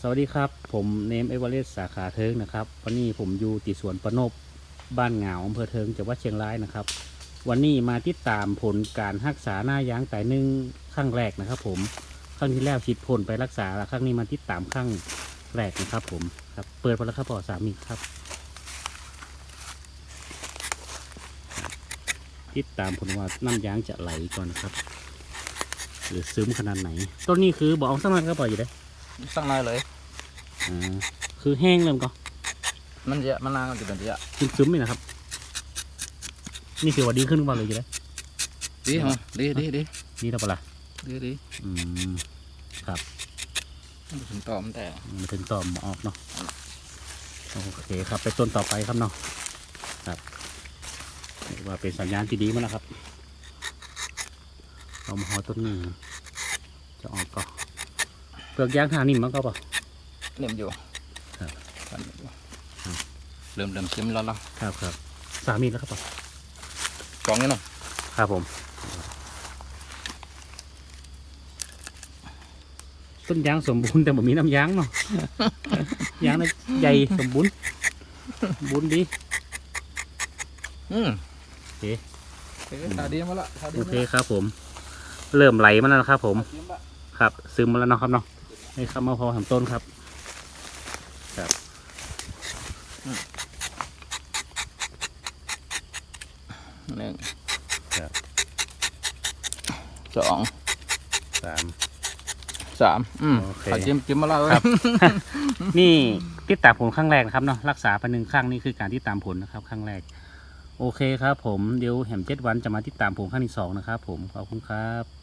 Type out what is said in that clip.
สวัสดีครับ ผมเนมเอเวอเรสสาขาเทิงนะครับ วันนี้ผมอยู่ที่สวนประนบบ้านเหงาอำเภอเทิงจังหวัดเชียงรายนะครับ วันนี้มาติดตามผลการรักษาหน้ายางแต่หนึ่งครั้งแรกนะครับ ผมครั้งที่แล้วฉีดผลไปรักษาแล้วครั้งนี้มาติดตามครั้งแรกนะครับ ผมครับเปิดไปแล้วครับพอสามีครับ ติดตามผลว่าน้ำยางจะไหลก่อนนะครับ หรือซึมขนาดไหนต้นนี้คือบอกเอาสักหน่อยก็พออยู่ได้ ตั้งนานเลยอ่าคือแห้งเริ่มก่อนมันจะมันนานมันจะเป็นจะซึมซึมๆนี่นะครับ นี่คือว่าดีขึ้นกว่าเลยอยู่ได้ดีฮะดีดีดีนี่แล้วปะล่ะดีดีอืมถึงต่อมันแต่มาถึงต่อมออกเนาะโอเคครับ ไปต้นต่อไปครับเนาะครับเรียกว่าเป็นสัญญาณที่ดีมากนะครับเรามาหอต้นนี้จะออกก็เป ลือกยางทางนิ่มมั้งก็ปะเนิ่มอยู่ครับมันอยู่เริ่มเริ่มชิมแล้วล่ะครับครับสามีแล้วครับปะกล่องนี้เนาะครับผม ต้นยางสมบูรณ์แต่ผมมีน้ำยางเนาะยางนะใหญ่สมบูรณ์สมบูรณ์ดีอืมโอเคโอเคขาดีมาละขาดีโอมาเคละครับผม เริ่มไหลมาแล้วนะครับผมชิมละครับ ซึมมาแล้วเนาะครับเนาะ ให้เข้ามาพอทำต้นครับหนึ่งครับสองสาม สามอืมโอเคขาจิ้มจิ้มมาแล้วครับนี่ติดตามผลครั้งแรกนะครับเนาะรักษาไปหนึ่งครั้งนี่คือการที่ตามผลนะครับครั้งแรก โอเคครับผมเดี๋ยวแหมเจ็ดวันจะมาติดตามผมครั้งที่สองนะครับผมขอบคุณครับ